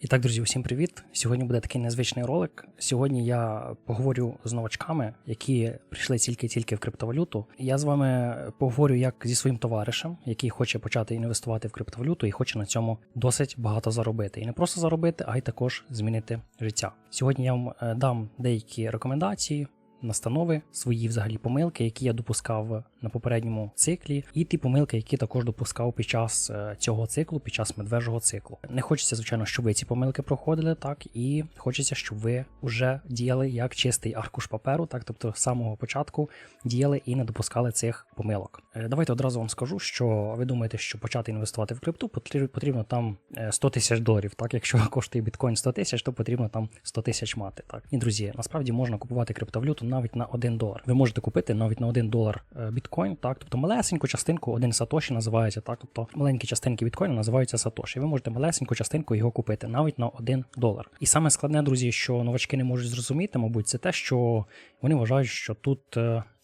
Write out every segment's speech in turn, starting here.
І так, друзі, усім привіт! Сьогодні буде такий незвичний ролик. Сьогодні я поговорю з новачками, які прийшли тільки-тільки в криптовалюту. Я з вами поговорю як зі своїм товаришем, який хоче почати інвестувати в криптовалюту і хоче на цьому досить багато заробити. І не просто заробити, а й також змінити життя. Сьогодні я вам е, дам деякі рекомендації. Настанови свої взагалі помилки, які я допускав на попередньому циклі, і ті помилки, які також допускав під час е, цього циклу, під час медвежого циклу. Не хочеться, звичайно, щоб ви ці помилки проходили, так і хочеться, щоб ви вже діяли як чистий аркуш паперу, так тобто з самого початку діяли і не допускали цих помилок. Е, Давайте одразу вам скажу, що ви думаєте, що почати інвестувати в крипту потрібно, там е, 100 тисяч доларів. Так, якщо коштує біткоін 100 тисяч, то потрібно там 100 тисяч мати. Так і друзі, насправді можна купувати криптовалюту навіть на 1 долар. Ви можете купити навіть на 1 долар е, біткоін, так, тобто малесеньку частинку, один сатоші називається, так, тобто маленькі частинки біткоїна називаються сатоші. Ви можете малесеньку частинку його купити навіть на 1 долар. І саме складне, друзі, що новачки не можуть зрозуміти, мабуть, це те, що вони вважають, що тут.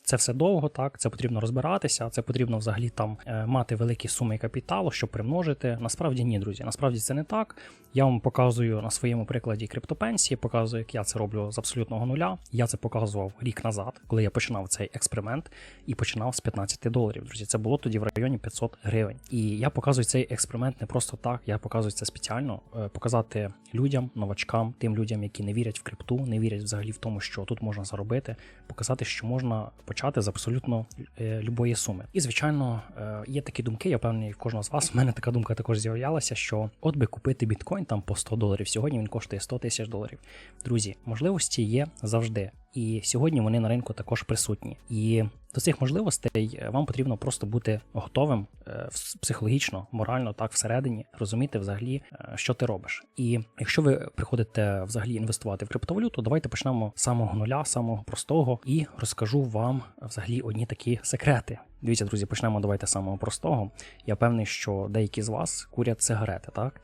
Це все довго, так це потрібно розбиратися. Це потрібно взагалі там е, мати великі суми капіталу, щоб примножити. Насправді ні, друзі. Насправді це не так. Я вам показую на своєму прикладі криптопенсії, показую, як я це роблю з абсолютного нуля. Я це показував рік назад, коли я починав цей експеримент і починав з 15 доларів. Друзі, це було тоді в районі 500 гривень. І я показую цей експеримент не просто так. Я показую це спеціально, е, показати людям, новачкам, тим людям, які не вірять в крипту, не вірять взагалі в тому, що тут можна заробити, показати, що можна почати з абсолютно е, любої суми. І звичайно, е, є такі думки. Я впевнений, в кожного з вас. У мене така думка також з'являлася, що от би купити біткоін там по 100 доларів. Сьогодні він коштує 100 тисяч доларів. Друзі, можливості є завжди. І сьогодні вони на ринку також присутні. І до цих можливостей е, вам потрібно просто бути готовим е, психологічно, морально, так всередині, розуміти взагалі, е, що ти робиш. І якщо ви приходите взагалі інвестувати в криптовалюту, давайте почнемо з самого нуля, самого простого, і розкажу вам взагалі одні такі секрети. Дивіться, друзі, почнемо давайте з самого простого. Я певний, що деякі з вас курять сигарети, так?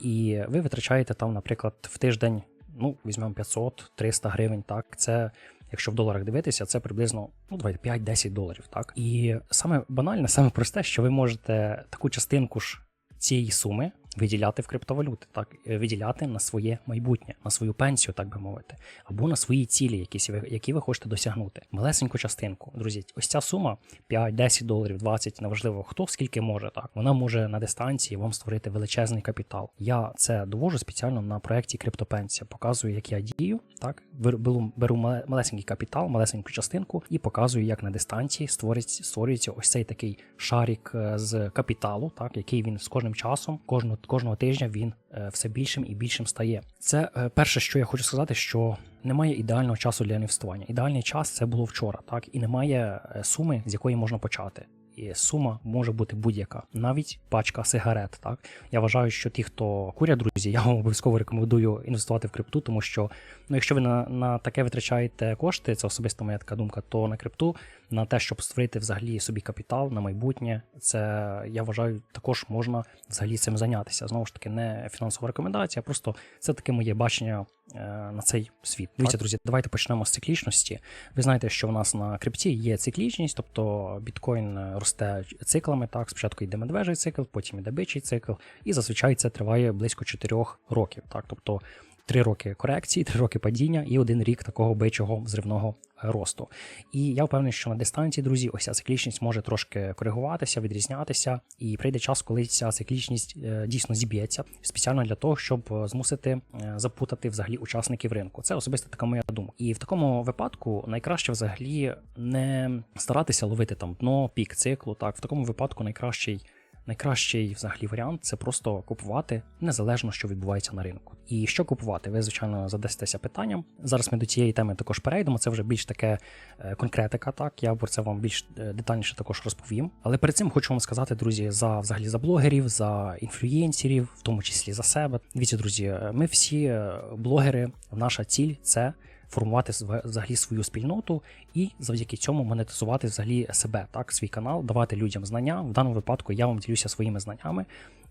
І ви витрачаєте там, наприклад, в тиждень, ну, візьмемо 500-300 гривень, так, це. Якщо в доларах дивитися, це приблизно ну давайте 5-10 доларів. Так і саме банальне, саме просте, що ви можете таку частинку ж цієї суми виділяти в криптовалюти, так е, виділяти на своє майбутнє, на свою пенсію, так би мовити, або на свої цілі, які ви, які ви хочете досягнути. Малесеньку частинку. Друзі, ось ця сума 5-10 доларів, 20, неважливо хто скільки може. Так вона може на дистанції вам створити величезний капітал. Я це довожу спеціально на проєкті Криптопенсія. Показую, як я дію. Так беру, беру, малесенький капітал, малесеньку частинку і показую, як на дистанції створюється, ось цей такий шарик е, з капіталу, так який він з кожним часом, кожного кожного тижня він е, все більшим і більшим стає. Це е, перше, що я хочу сказати, що немає ідеального часу для інвестування. Ідеальний час це було вчора, так і немає е, суми, з якої можна почати. І сума може бути будь-яка, навіть пачка сигарет. Так я вважаю, що ті, хто курять, друзі, я вам обов'язково рекомендую інвестувати в крипту, тому що ну, якщо ви на, на таке витрачаєте кошти, це особисто моя така думка, то на крипту, на те, щоб створити взагалі собі капітал на майбутнє, це я вважаю, також можна взагалі цим зайнятися. Знову ж таки, не фінансова рекомендація, просто це таке моє бачення на цей світ. Дивіться, друзі, давайте почнемо з циклічності. Ви знаєте, що в нас на крипті є циклічність, тобто біткоін е, росте циклами. Так, спочатку йде медвежий цикл, потім йде бичий цикл, і зазвичай це триває близько 4 років. Так, тобто. Три роки корекції, три роки падіння і один рік такого бичого взривного росту. І я впевнений, що на дистанції, друзі, ось ця циклічність може трошки коригуватися, відрізнятися, і прийде час, коли ця циклічність е, дійсно зіб'ється спеціально для того, щоб е, змусити е, запутати взагалі учасників ринку. Це особисто така моя думка. І в такому випадку найкраще взагалі не старатися ловити там дно, пік циклу. Так, в такому випадку найкращий. Найкращий взагалі варіант це просто купувати незалежно, що відбувається на ринку. І що купувати? Ви, звичайно, задастеся питанням. Зараз ми до цієї теми також перейдемо. Це вже більш таке е, конкретика. Так я про це вам більш е, детальніше також розповім. Але перед цим хочу вам сказати, друзі, за взагалі за блогерів, за інфлюєнсерів, в тому числі за себе. Дивіться, друзі, е, ми всі блогери. Наша ціль це формувати взагалі свою спільноту і завдяки цьому монетизувати взагалі себе, так, свій канал, давати людям знання. В даному випадку я вам ділюся своїми знаннями.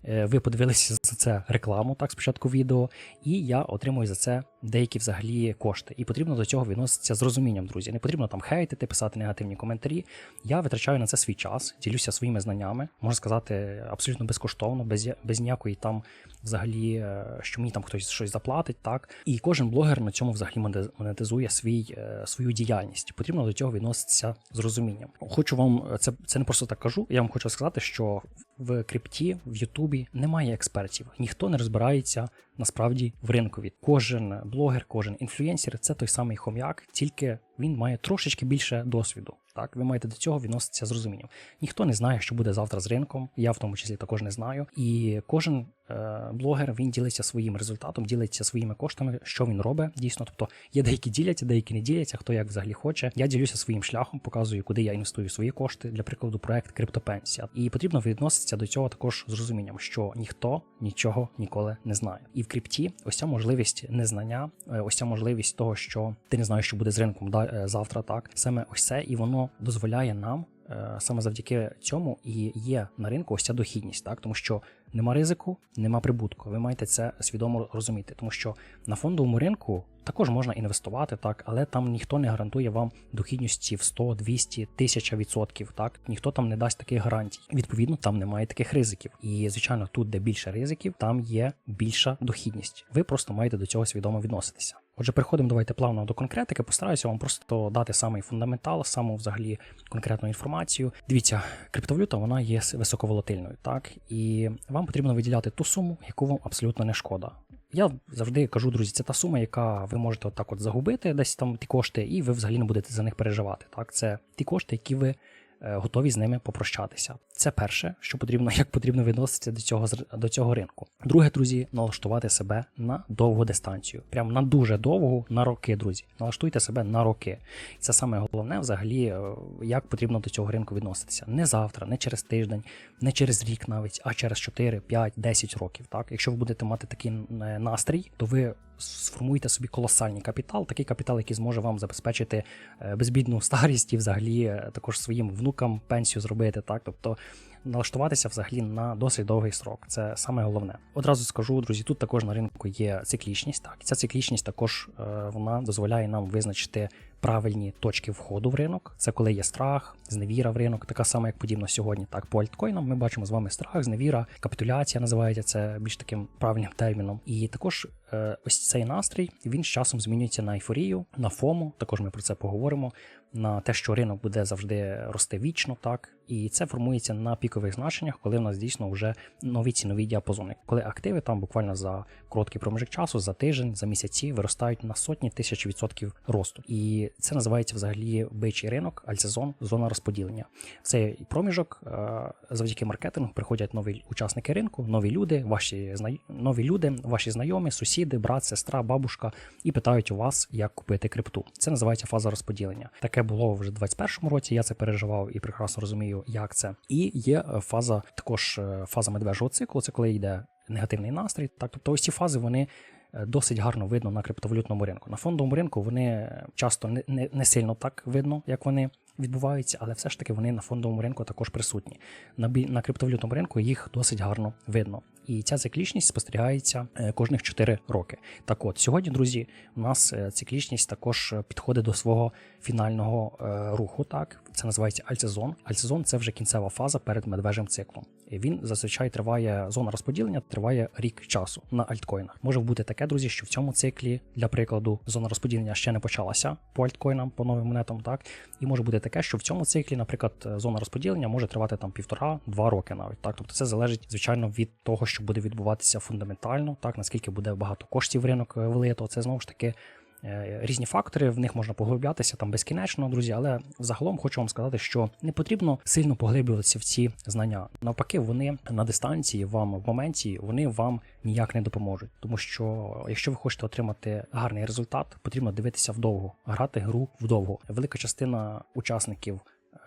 Е, Ви подивилися за це рекламу, так, спочатку відео, і я отримую за це деякі взагалі кошти. І потрібно до цього відноситися з розумінням, друзі. Не потрібно там хейтити, писати негативні коментарі. Я витрачаю на це свій час, ділюся своїми знаннями, можна сказати, абсолютно безкоштовно, без, без ніякої там взагалі, е, що мені там хтось щось заплатить, так. І кожен блогер на цьому взагалі монетизує свій, е, свою діяльність. Потрібно до цього відноситися з розумінням. Хочу вам це, це не просто так кажу. Я вам хочу сказати, що в крипті, в Ютубі немає експертів. Ніхто не розбирається насправді в ринкові. Кожен блогер, кожен інфлюєнсер це той самий хом'як, тільки він має трошечки більше досвіду. Так, ви маєте до цього відноситися з розумінням. Ніхто не знає, що буде завтра з ринком. Я в тому числі також не знаю. І кожен е, блогер він ділиться своїм результатом, ділиться своїми коштами, що він робить дійсно. Тобто є деякі діляться, деякі не діляться, хто як взагалі хоче. Я ділюся своїм шляхом, показую, куди я інвестую свої кошти. Для прикладу, проект Криптопенсія. І потрібно відноситися до цього також з розумінням, що ніхто нічого ніколи не знає. І в крипті ось ця можливість незнання, е, ось ця можливість того, що ти не знаєш, що буде з ринком завтра, так саме ось це, і воно дозволяє нам. е, Саме завдяки цьому і є на ринку ось ця дохідність, так тому що нема ризику, нема прибутку. Ви маєте це свідомо розуміти, тому що на фондовому ринку також можна інвестувати, так, але там ніхто не гарантує вам дохідності в 100, 200, 1000 відсотків. Так ніхто там не дасть таких гарантій. Відповідно, там немає таких ризиків. І звичайно, тут, де більше ризиків, там є більша дохідність. Ви просто маєте до цього свідомо відноситися. Отже, переходимо давайте плавно до конкретики. Постараюся вам просто дати самий фундаментал, саму взагалі конкретну інформацію. Дивіться, криптовалюта вона є високоволатильною, так і вам потрібно виділяти ту суму, яку вам абсолютно не шкода. Я завжди кажу, друзі, це та сума, яка ви можете отак от загубити десь там ті кошти, і ви взагалі не будете за них переживати. Так, це ті кошти, які ви готові з ними попрощатися. Це перше, що потрібно, як потрібно відноситися до цього до цього ринку. Друге, друзі, налаштувати себе на довгу дистанцію. Прям на дуже довгу, на роки, друзі. Налаштуйте себе на роки. І це саме головне, взагалі, е, як потрібно до цього ринку відноситися. Не завтра, не через тиждень, не через рік навіть, а через 4, 5, 10 років. Так, якщо ви будете мати такий е, настрій, то ви сформуєте собі колосальний капітал, такий капітал, який зможе вам забезпечити е, безбідну старість і взагалі е, також своїм внукам пенсію зробити. Так, тобто налаштуватися взагалі на досить довгий срок. Це саме головне. Одразу скажу, друзі, тут також на ринку є циклічність. Так, ця циклічність також е, вона дозволяє нам визначити правильні точки входу в ринок. Це коли є страх, зневіра в ринок, така сама, як подібно сьогодні. Так, по альткоїнам ми бачимо з вами страх, зневіра, капітуляція називається це більш таким правильним терміном. І також ось цей настрій він з часом змінюється на ейфорію, на фому. Також ми про це поговоримо. На те, що ринок буде завжди рости вічно, так і це формується на пікових значеннях, коли в нас дійсно вже нові цінові діапазони. Коли активи там буквально за короткий проміжок часу, за тиждень, за місяці виростають на сотні тисяч відсотків росту. І це називається взагалі бичий ринок, альтсезон, зона розподілення. Цей проміжок е, завдяки маркетингу приходять нові учасники ринку, нові люди, ваші нові люди, ваші знайомі, сусіди, брат, сестра, бабушка, і питають у вас, як купити крипту. Це називається фаза розподілення. Таке було вже в 21-му році. Я це переживав і прекрасно розумію, як це. І є е, фаза, також е, фаза медвежого циклу. Це коли йде негативний настрій. Так, тобто ось ці фази вони. е, Досить гарно видно на криптовалютному ринку. На фондовому ринку вони часто не, не, не сильно так видно, як вони відбуваються, але все ж таки вони на фондовому ринку також присутні. На, на криптовалютному ринку їх досить гарно видно. І ця циклічність спостерігається е, кожних 4 роки. Так от, сьогодні, друзі, у нас е, циклічність також підходить до свого фінального е, руху. Так, це називається альтсезон. Альтсезон це вже кінцева фаза перед медвежим циклом. Він зазвичай триває зона розподілення, триває рік часу на альткоїнах. Може бути таке, друзі, що в цьому циклі, для прикладу, зона розподілення ще не почалася по альткоїнам, по новим монетам, так і може бути таке, що в цьому циклі, наприклад, е, зона розподілення може тривати там півтора-два роки навіть. Так, тобто це залежить звичайно від того, що буде відбуватися фундаментально, так наскільки буде багато коштів в ринок е, влито. Це знову ж таки. Е, Різні фактори, в них можна поглиблятися там безкінечно, друзі. Але загалом хочу вам сказати, що не потрібно сильно поглиблюватися в ці знання. Навпаки, вони на дистанції вам в моменті вони вам ніяк не допоможуть. Тому що якщо ви хочете отримати гарний результат, потрібно дивитися вдовго, грати гру вдовго. Велика частина учасників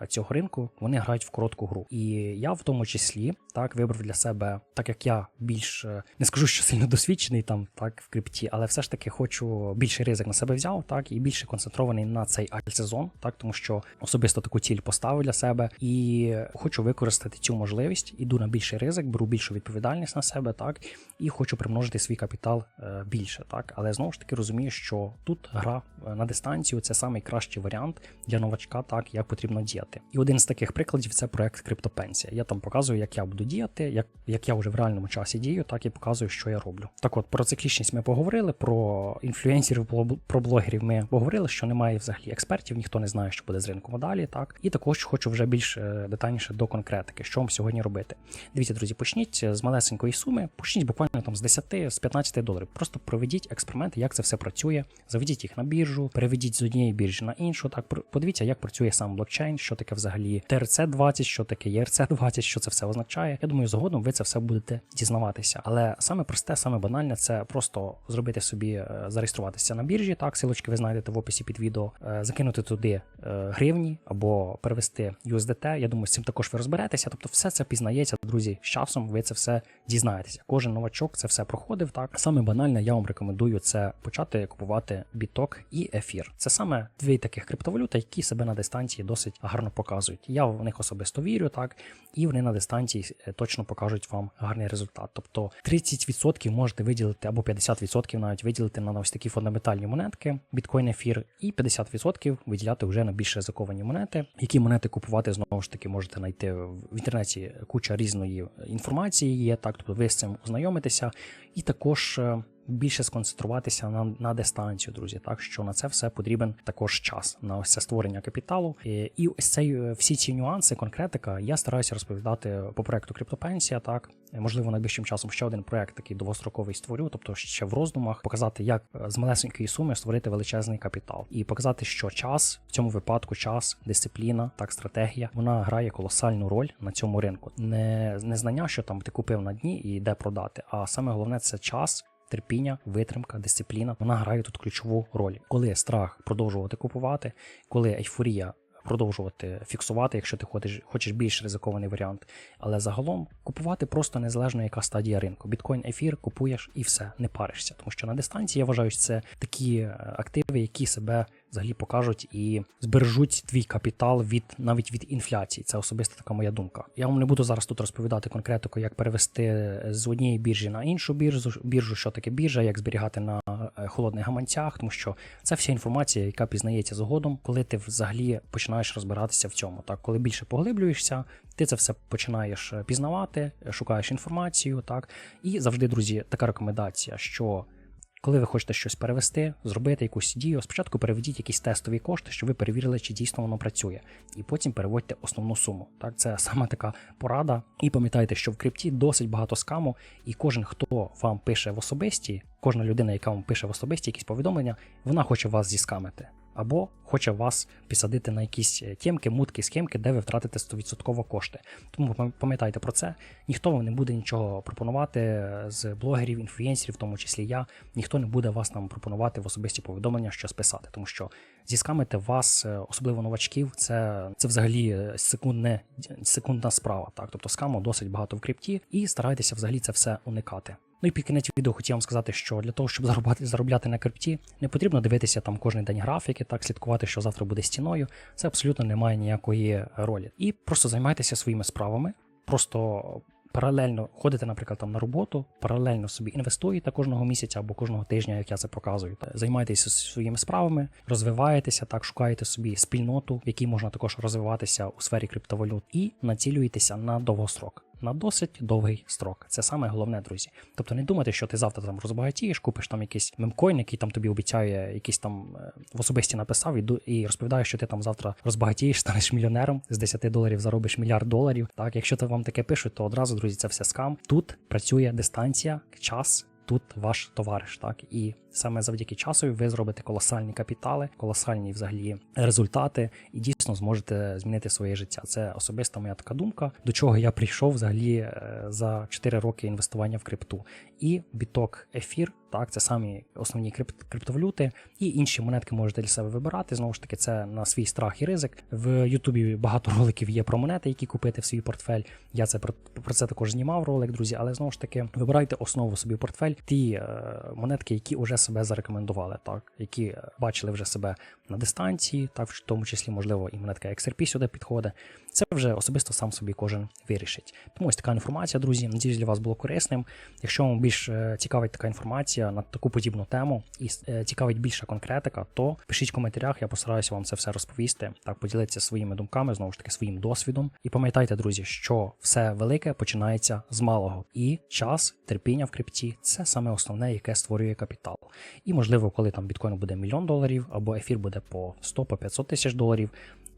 цього ринку вони грають в коротку гру. І я в тому числі так вибрав для себе, так як я більш е, не скажу, що сильно досвідчений там так в крипті, але все ж таки хочу більший ризик на себе взяв, так і більше концентрований на цей альт-сезон, так тому що особисто таку ціль поставив для себе і хочу використати цю можливість. Іду на більший ризик, беру більшу відповідальність на себе, так і хочу примножити свій капітал е, більше, так але знову ж таки розумію, що тут гра е, на дистанцію це найкращий варіант для новачка, так як потрібно діяти. І один з таких прикладів це проект Криптопенсія. Я там показую, як я буду діяти, як, як я вже в реальному часі дію, так і показую, що я роблю. Так от про циклічність ми поговорили, про інфлюенсерів, про блогерів ми поговорили, що немає взагалі експертів, ніхто не знає, що буде з ринком далі. Так і також хочу вже більш е, детальніше до конкретики, що вам сьогодні робити. Дивіться, друзі, почніть з малесенької суми, почніть буквально там з 10 з 15 доларів. Просто проведіть експеримент, як це все працює. Заведіть їх на біржу, переведіть з однієї біржі на іншу. Так подивіться, як працює сам блокчейн, що таке взагалі трц 20 що таке єрц 20 що це все означає. Я думаю, згодом ви це все будете дізнаватися. Але саме просте, саме банальне це просто зробити собі, е, зареєструватися на біржі. Так, силочки ви знайдете в описі під відео, е, закинути туди е, гривні або перевести USDT. Я думаю, з цим також ви розберетеся. Тобто, все це пізнається, друзі. З часом ви це все дізнаєтеся. Кожен новачок це все проходив. Так саме банальне, я вам рекомендую це почати купувати біток і ефір. Це саме дві таких криптовалюти, які себе на дистанції досить гарно показують. Я в них особисто вірю, так і вони на дистанції е, точно покажуть вам гарний результат. Тобто 30% можете виділити або 50% навіть виділити на ось такі фундаментальні монетки, біткоін ефір, і 50% виділяти вже на більш ризиковані монети. Які монети купувати знову ж таки можете знайти в інтернеті куча різної інформації є. Так, тобто ви з цим ознайомитеся, і також. Е, більше сконцентруватися на на дистанцію, друзі. Так що на це все потрібен також час на ось це створення капіталу. І, і ось цей е, всі ці нюанси, конкретика, я стараюся розповідати по проекту Криптопенсія. Так можливо, найближчим часом ще один проект такий довгостроковий створю, тобто ще в роздумах показати, як е, з малесенької суми створити величезний капітал, і показати, що час в цьому випадку час, дисципліна, так стратегія, вона грає колосальну роль на цьому ринку. Не, не знання, що там ти купив на дні і де продати, а саме головне це час терпіння, витримка, дисципліна вона грає тут ключову роль. Коли страх продовжувати купувати, коли ейфорія продовжувати фіксувати, якщо ти хочеш хочеш більш ризикований варіант. Але загалом купувати просто незалежно, яка стадія ринку. Біткоін ефір купуєш і все, не паришся. Тому що на дистанції я вважаю, що це такі е, активи, які себе взагалі покажуть і збережуть твій капітал від навіть від інфляції. Це особиста така моя думка. Я вам не буду зараз тут розповідати конкретно, як перевести з однієї біржі на іншу біржу, біржу, що таке біржа, як зберігати на е, холодних гаманцях, тому що це вся інформація, яка пізнається згодом, коли ти взагалі починаєш розбиратися в цьому. Так, коли більше поглиблюєшся, ти це все починаєш е, пізнавати, шукаєш інформацію, так і завжди, друзі, така рекомендація, що. Коли ви хочете щось перевести, зробити якусь дію, спочатку переведіть якісь тестові кошти, щоб ви перевірили, чи дійсно воно працює, і потім переводьте основну суму. Так, це саме така порада. І пам'ятайте, що в крипті досить багато скаму, і кожен, хто вам пише в особисті, кожна людина, яка вам пише в особисті якісь повідомлення, вона хоче вас зіскамити або хоче вас підсадити на якісь е, тємки, мутки, схемки, де ви втратите 100% кошти. Тому пам'ятайте про це. Ніхто вам не буде нічого пропонувати е, з блогерів, інфлюєнсерів, в тому числі я. Ніхто не буде вас там пропонувати в особисті повідомлення, що списати, тому що зіскамити вас, е, особливо новачків, це це взагалі секундне, секундна справа. Так, тобто скаму досить багато в крипті, і старайтеся взагалі це все уникати. Ну і під кінець відео хотів вам сказати, що для того, щоб заробляти заробляти на крипті, не потрібно дивитися там кожен день графіки, так слідкувати, що завтра буде стіною. Це абсолютно не має ніякої ролі. І просто займайтеся своїми справами, просто паралельно ходите, наприклад, там на роботу, паралельно собі інвестуєте кожного місяця або кожного тижня, як я це показую. Займайтеся своїми справами, розвиваєтеся, так шукаєте собі спільноту, в якій можна також розвиватися у сфері криптовалют, і націлюєтеся на довгострок на досить довгий строк. Це саме головне, друзі. Тобто не думайте, що ти завтра там розбагатієш, купиш там якийсь мемкоін, який там тобі обіцяє, якийсь там е, в особисті написав і і розповідає, що ти там завтра розбагатієш, станеш мільйонером з 10 доларів заробиш мільярд доларів. Так, якщо то вам таке пишуть, то одразу, друзі, це все скам. Тут працює дистанція, час тут ваш товариш. Так і саме завдяки часу ви зробите колосальні капітали, колосальні взагалі результати, і дійсно зможете змінити своє життя. Це особиста моя така думка, до чого я прийшов взагалі е, за 4 роки інвестування в крипту. І біток ефір, так це самі основні крипт- криптовалюти, і інші монетки можете для себе вибирати. Знову ж таки, це на свій страх і ризик. В Ютубі багато роликів є про монети, які купити в свій портфель. Я це про, про це також знімав ролик, друзі. Але знову ж таки, вибирайте основу собі в портфель, ті е, монетки, які вже себе зарекомендували, так які е, бачили вже себе на дистанції, так в тому числі, можливо, і монетка XRP сюди підходить. Це вже особисто сам собі кожен вирішить. Тому ось така інформація, друзі. Надіюсь, для вас було корисним. Якщо вам більш е, цікавить така інформація на таку подібну тему і е, цікавить більша конкретика, то пишіть в коментарях, я постараюся вам це все розповісти. Так, поділитися своїми думками, знову ж таки, своїм досвідом. І пам'ятайте, друзі, що все велике починається з малого. І час, терпіння в крипті це саме основне, яке створює капітал. І можливо, коли там біткоін буде мільйон доларів, або ефір буде по 100 по 500 тисяч доларів.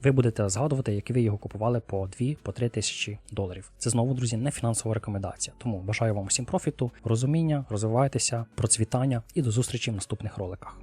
Ви будете згадувати, як ви його купували по 2 по 3 тисячі доларів. Це знову, друзі, не фінансова рекомендація. Тому бажаю вам всім профіту, розуміння, розвивайтеся, процвітання і до зустрічі в наступних роликах.